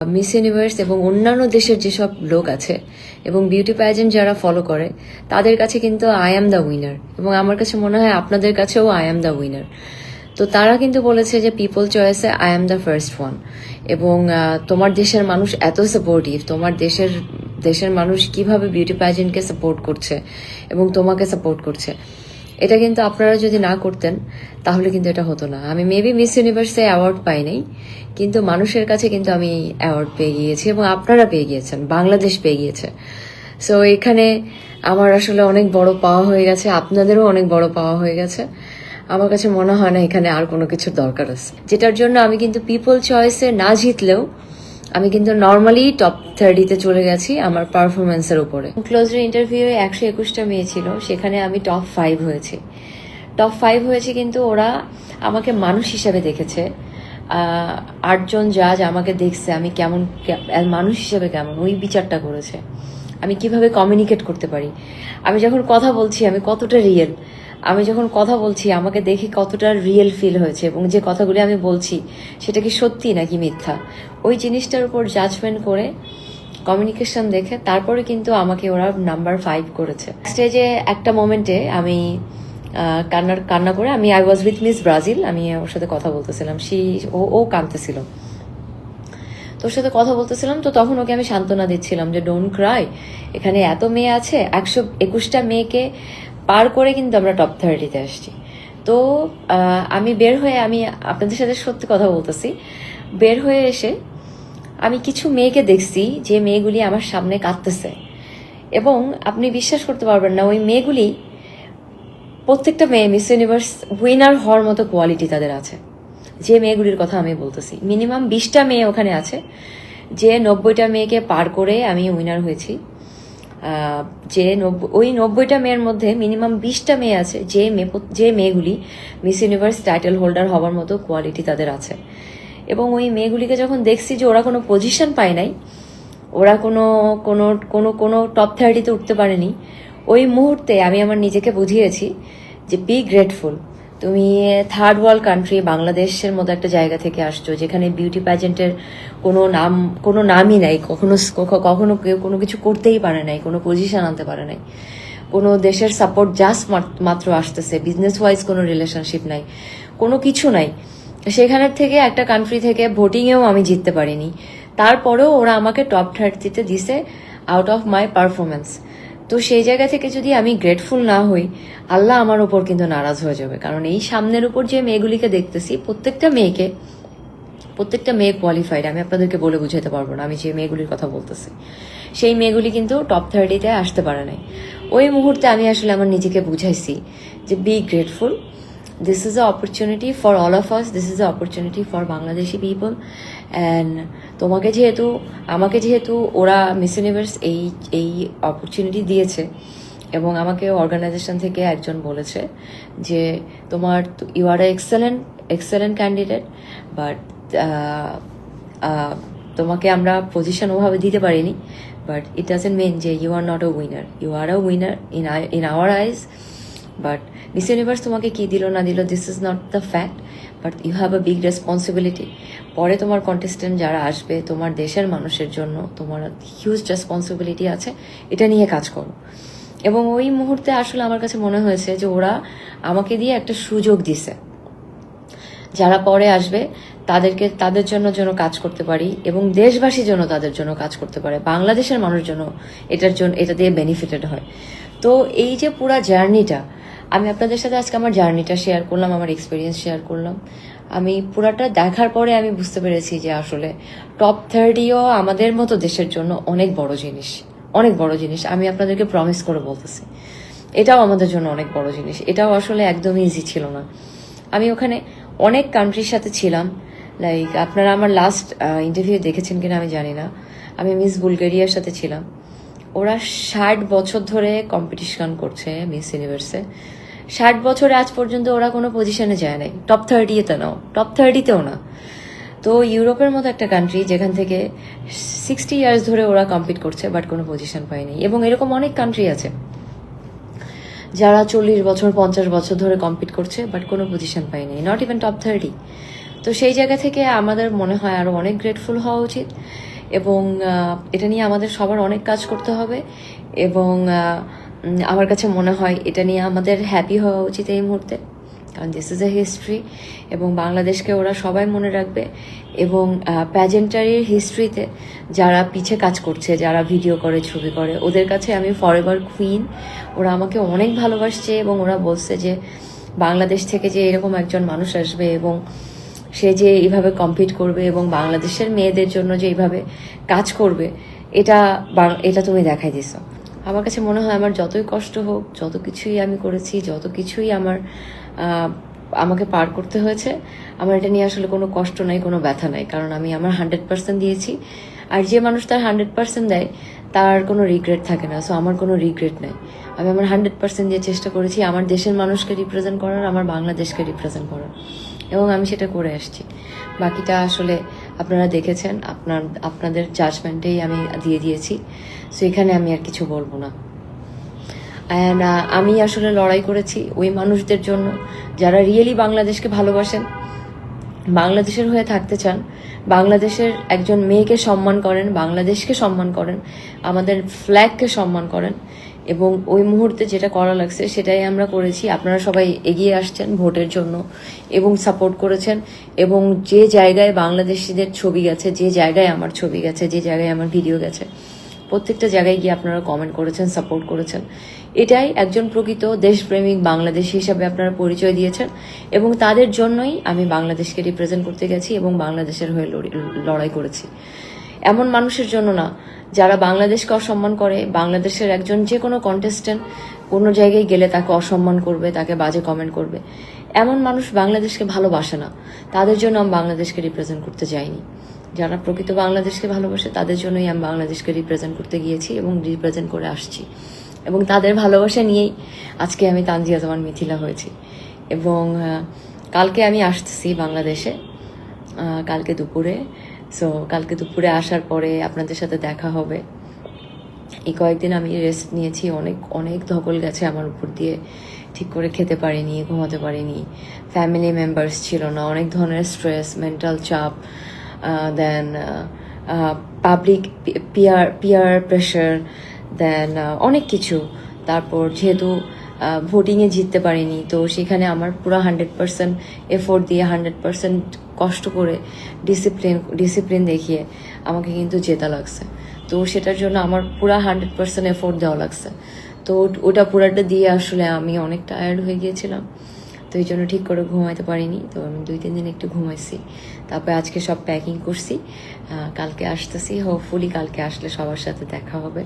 Miss universe এবং অন্যান্য দেশের যেসব লোক আছে এবং বিউটি প্যাজেন্ট যারা ফলো করে, তাদের কাছে কিন্তু আই অ্যাম দ্য উইনার এবং আমার কাছে মনে হয় আপনাদের কাছেও আই অ্যাম দ্য উইনার তো তারা কিন্তু বলেছে যে people চয়েসে I am the first one এবং তোমার দেশের মানুষ এত সাপোর্টিভ তোমার দেশের দেশের মানুষ কীভাবে বিউটি প্যাজেন্টকে সাপোর্ট করছে এবং তোমাকে সাপোর্ট করছে। এটা কিন্তু আপনারা যদি না করতেন, তাহলে কিন্তু এটা হতো না। আমি মেবি মিস ইউনিভার্সে অ্যাওয়ার্ড পাই নাই, কিন্তু মানুষের কাছে কিন্তু আমি অ্যাওয়ার্ড পেয়ে গিয়েছি এবং আপনারা পেয়ে গিয়েছেন, বাংলাদেশ পেয়ে গিয়েছে। সো এখানে আমার আসলে অনেক বড় পাওয়া হয়ে গেছে, আপনাদেরও অনেক বড় পাওয়া হয়ে গেছে। আমার কাছে মনে হয় না এখানে আর কোনো কিছুর দরকার আছে। যেটার জন্য আমি কিন্তু পিপল চয়েসে না জিতলেও আমি কিন্তু নর্মালি টপ থার্টিতে চলে গেছি আমার পারফরমেন্সের উপরে। ক্লোজের ইন্টারভিউ একশো একুশটা মেয়ে ছিল, সেখানে আমি টপ ফাইভ হয়েছি। টপ ফাইভ হয়েছে কিন্তু ওরা আমাকে মানুষ হিসাবে দেখেছে। আটজন জাজ আমাকে দেখছে, আমি কেমন মানুষ হিসাবে কেমন, ওই বিচারটা করেছে। আমি কীভাবে কমিউনিকেট করতে পারি? আমি যখন কথা বলছি, আমি কতটা রিয়েল আমি যখন কথা বলছি, আমাকে দেখে কতটা রিয়েল ফিল হয়েছে এবং যে কথাগুলি আমি বলছি, সেটা কি সত্যি নাকি মিথ্যা? ওই জিনিসটার উপর জাজমেন্ট করে কমিউনিকেশন দেখে তারপরে কিন্তু আমাকে ওরা নাম্বার ফাইভ করেছে। স্টেজে একটা মোমেন্টে আমি কান্নার কান্না করে আমি I was with miss Brazil আমি ওর সাথে কথা বলতেছিলাম। সি ও ও কাঁদতেছিল। তোর সাথে কথা বলতেছিলাম, তো তখন ওকে আমি সান্ত্বনা দিচ্ছিলাম যে ডোন্ট ক্রাই এখানে এত মেয়ে আছে, একশো একুশটা মেয়েকে পার করে কিন্তু আমরা টপ থার্টিতে আসছি। তো আমি বের হয়ে আমি আপনাদের সাথে সত্যি কথা বলতেছি। বের হয়ে এসে আমি কিছু মেয়েকে দেখছি যে মেয়েগুলি আমার সামনে কাঁদতেছে। এবং আপনি বিশ্বাস করতে পারবেন না, ওই মেয়েগুলি প্রত্যেকটা মেয়ে মিস ইউনিভার্স উইনার হওয়ার মতো কোয়ালিটি তাদের আছে। যে মেয়েগুলির কথা আমি বলতেছি। মিনিমাম বিশটা মেয়ে ওখানে আছে, যে নব্বইটা মেয়েকে পার করে আমি উইনার হয়েছি। যে ওই নব্বইটা মেয়ের মধ্যে মিনিমাম বিশটা মেয়ে আছে, যে মেয়ে যে মেয়েগুলি মিস ইউনিভার্স টাইটেল হোল্ডার হওয়ার মতো কোয়ালিটি তাদের আছে। এবং ওই মেয়েগুলিকে যখন দেখছি যে ওরা কোনো পজিশন পায় নাই, ওরা কোনো কোনো কোনো কোনো টপ থার্টিতে উঠতে পারেনি, ওই মুহূর্তে আমি আমার নিজেকে বুঝিয়েছি যে বি গ্রেটফুল তুমি থার্ড ওয়ার্ল্ড কান্ট্রি বাংলাদেশের মতো একটা জায়গা থেকে আসছো, যেখানে বিউটি প্যাজেন্টের কোনো নাম, কোনো নামই নাই, কখনো কখনো কেউ কোনো কিছু করতেই পারে নাই, কোনো পজিশন আনতে পারে নাই। কোনো দেশের সাপোর্ট জাস্ট মাত্র আসতেছে বিজনেস ওয়াইজ কোনো রিলেশনশিপ নাই, কোনো কিছু নাই। সেখানের থেকে একটা কান্ট্রি থেকে ভোটিংয়েও আমি জিততে পারিনি। তারপরেও ওরা আমাকে টপ থার্টিতে দিছে আউট অফ মাই পারফরমেন্স তো সেই জায়গা থেকে যদি আমি গ্রেটফুল না হই, আল্লাহ আমার ওপর কিন্তু নারাজ হয়ে যাবে। কারণ এই সামনের উপর যে মেয়েগুলিকে দেখতেছি, প্রত্যেকটা মেয়েকে, প্রত্যেকটা মেয়ে কোয়ালিফাইড আমি আপনাদেরকে বলে বুঝাতে পারব না, আমি যে মেয়েগুলির কথা বলতেছি। সেই মেয়েগুলি কিন্তু টপ থার্টিতে আসতে পারে নাই। ওই মুহূর্তে আমি আসলে আমার নিজেকে বুঝাইছি যে be grateful this is opportunity for all of us this is opportunity for Bangladeshi people and তোমাকে যেহেতু, আমাকে যেহেতু ওরা মিস ইউনিভার্স এই এই অপরচুনিটি দিয়েছে, এবং আমাকে অর্গানাইজেশন থেকে একজন বলেছে যে তোমার you are excellent excellent candidate but তোমাকে আমরা পজিশন ওভাবে দিতে পারিনি বাট ইট ডাজেন্ট মিন যে you are not a winner you are a winner in I in our eyes but miss universe তোমাকে কি দিল, না দিল this is not the fact but you have a big responsibility পরে তোমার contestant যারা আসবে, তোমার দেশের মানুষের জন্য তোমার হিউজ রেসপন্সিবিলিটি আছে, এটা নিয়ে কাজ করো। এবং ওই মুহূর্তে আসলে আমার কাছে মনে হয়েছে যে ওরা আমাকে দিয়ে একটা সুযোগ দিছে। যারা পরে আসবে, তাদেরকে, তাদের জন্য যেন কাজ করতে পারি এবং দেশবাসীর জন্য তাদের জন্য কাজ করতে পারে, বাংলাদেশের মানুষ জন্য এটার জন্য, এটা দিয়ে বেনিফিটেড হয়। তো এই যে পুরা জার্নিটা আমি আপনাদের সাথে আজকে আমার জার্নিটা শেয়ার করলাম, আমার এক্সপিরিয়েন্স শেয়ার করলাম। আমি পুরাটা দেখার পরে আমি বুঝতে পেরেছি যে আসলে টপ থার্টিও আমাদের মতো দেশের জন্য অনেক বড় জিনিস, অনেক বড় জিনিস। আমি আপনাদেরকে প্রমিস করে বলতেছি, এটাও আমাদের জন্য অনেক বড় জিনিস। এটাও আসলে একদম ইজি ছিল না। আমি ওখানে অনেক কান্ট্রির সাথে ছিলাম লাইক আপনারা আমার লাস্ট ইন্টারভিউ দেখেছেন কিনা আমি জানি না। আমি মিস বুলগেরিয়ার সাথে ছিলাম। ওরা ষাট বছর ধরে কম্পিটিশন করছে মিস ইউনিভার্সে ষাট বছরে আজ পর্যন্ত ওরা কোনো পজিশনে যায় নাই। টপ থার্টিতে নাও। টপ থার্টিতেও না। তো ইউরোপের মতো একটা কান্ট্রি যেখান থেকে সিক্সটি ইয়ার্স ধরে ওরা কম্পিট করছে বাট কোনো পজিশন পায়নি এবং এরকম অনেক কান্ট্রি আছে যারা চল্লিশ বছর, পঞ্চাশ বছর ধরে কম্পিট করছে বাট কোনো পজিশন পায়নি নট ইভেন টপ থার্টি তো সেই জায়গা থেকে আমাদের মনে হয় আরও অনেক গ্রেটফুল হওয়া উচিত। এবং এটা নিয়ে আমাদের সবার অনেক কাজ করতে হবে। এবং আমার কাছে মনে হয় এটা নিয়ে আমাদের হ্যাপি হওয়া উচিত এই মুহূর্তে। কারণ দিস ইজ এ হিস্ট্রি এবং বাংলাদেশকে ওরা সবাই মনে রাখবে এবং প্যাজেন্টারির হিস্ট্রিতে যারা পিছে কাজ করছে, যারা ভিডিও করে, ছবি করে, ওদের কাছে আমি ফরএভার কুইন ওরা আমাকে অনেক ভালোবাসছে এবং ওরা বলছে যে বাংলাদেশ থেকে যে এরকম একজন মানুষ আসবে এবং সে যে এইভাবে কম্পিট করবে এবং বাংলাদেশের মেয়েদের জন্য যে এইভাবে কাজ করবে, এটা এটা তুমি দেখাই দিছো। আমার কাছে মনে হয় আমার যতই কষ্ট হোক, যত কিছুই আমি করেছি, যত কিছুই আমার আমাকে পার করতে হয়েছে, আমার এটা নিয়ে আসলে কোনো কষ্ট নাই, কোনো ব্যথা নাই। কারণ আমি আমার হান্ড্রেড পার্সেন্ট দিয়েছি। আর যে মানুষ তার হান্ড্রেড পার্সেন্ট দেয়, তার কোনো রিগ্রেট থাকে না। সো আমার কোনো রিগ্রেট নাই। আমি আমার হান্ড্রেড পার্সেন্ট দিয়ে চেষ্টা করেছি আমার দেশের মানুষকে রিপ্রেজেন্ট করার, আমার বাংলাদেশকে রিপ্রেজেন্ট করার। এবং আমি সেটা করে আসছি। বাকিটা আসলে আপনারা দেখেছেন, আপনার, আপনাদের জাজমেন্টেই আমি দিয়ে দিয়েছি। সো এখানে আমি আর কিছু বলব না। অ্যান্ড আমি আসলে লড়াই করেছি ওই মানুষদের জন্য যারা রিয়েলি বাংলাদেশকে ভালোবাসেন, বাংলাদেশের হয়ে থাকতে চান, বাংলাদেশের একজন মেয়েকে সম্মান করেন, বাংলাদেশকে সম্মান করেন, আমাদের ফ্ল্যাগকে সম্মান করেন। এবং ওই মুহূর্তে যেটা করা লাগছে সেটাই আমরা করেছি। আপনারা সবাই এগিয়ে আসছেন ভোটের জন্য এবং সাপোর্ট করেছেন এবং যে জায়গায় বাংলাদেশিদের ছবি গেছে, যে জায়গায় আমার ছবি গেছে, যে জায়গায় আমার ভিডিও গেছে, প্রত্যেকটা জায়গায় গিয়ে আপনারা কমেন্ট করেছেন সাপোর্ট করেছেন। এটাই একজন প্রকৃত দেশপ্রেমিক বাংলাদেশি হিসাবে আপনারা পরিচয় দিয়েছেন এবং তাদের জন্যই আমি বাংলাদেশকে রিপ্রেজেন্ট করতে গেছি এবং বাংলাদেশের হয়ে লড়ি- লড়াই করেছি। এমন মানুষের জন্য না, যারা বাংলাদেশকে অসম্মান করে, বাংলাদেশের একজন যে কোনো কন্টেস্টেন্ট কোনো জায়গায় গেলে তাকে অসম্মান করবে, তাকে বাজে কমেন্ট করবে। এমন মানুষ বাংলাদেশকে ভালোবাসে না, তাদের জন্য আমি বাংলাদেশকে রিপ্রেজেন্ট করতে যাইনি। যারা প্রকৃত বাংলাদেশকে ভালোবাসে, তাদের জন্যই আমি বাংলাদেশকে রিপ্রেজেন্ট করতে গিয়েছি এবং রিপ্রেজেন্ট করে আসছি। এবং তাদের ভালোবাসা নিয়েই আজকে আমি তানজিয়া জামান মিথিলা হয়েছি। এবং কালকে আমি আসতেছি বাংলাদেশে কালকে দুপুরে। সো কালকে দুপুরে আসার পরে আপনাদের সাথে দেখা হবে। এই কয়েকদিন আমি রেস্ট নিয়েছি, অনেক অনেক ধকল গেছে আমার উপর দিয়ে। ঠিক করে খেতে পারিনি, ঘুমাতে পারিনি। ফ্যামিলি মেম্বার্স ছিল না, অনেক ধরনের স্ট্রেস মেন্টাল চাপ then public peer peer pressure then অনেক কিছু। তারপর যেহেতু ভোটিংয়ে জিততে পারিনি, তো সেখানে আমার পুরো হান্ড্রেড পার্সেন্ট এফোর্ট দিয়ে হান্ড্রেড পার্সেন্ট কষ্ট করে ডিসিপ্লিন ডিসিপ্লিন দেখিয়ে আমাকে কিন্তু জেতা লাগছে। তো সেটার জন্য আমার পুরো হান্ড্রেড পার্সেন্ট এফোর্ট দেওয়া লাগছে। তো ওটা পুরাটা দিয়ে আসলে আমি অনেক টায়ার্ড হয়ে গিয়েছিলাম। তো এই জন্য ঠিক করে ঘুমাইতে পারিনি। তো আমি দুই, তিন দিন একটু ঘুমাইছি। তারপরে আজকে সব প্যাকিং করছি। কালকে আসতেছি। হোপফুলি কালকে আসলে সবার সাথে দেখা হবে।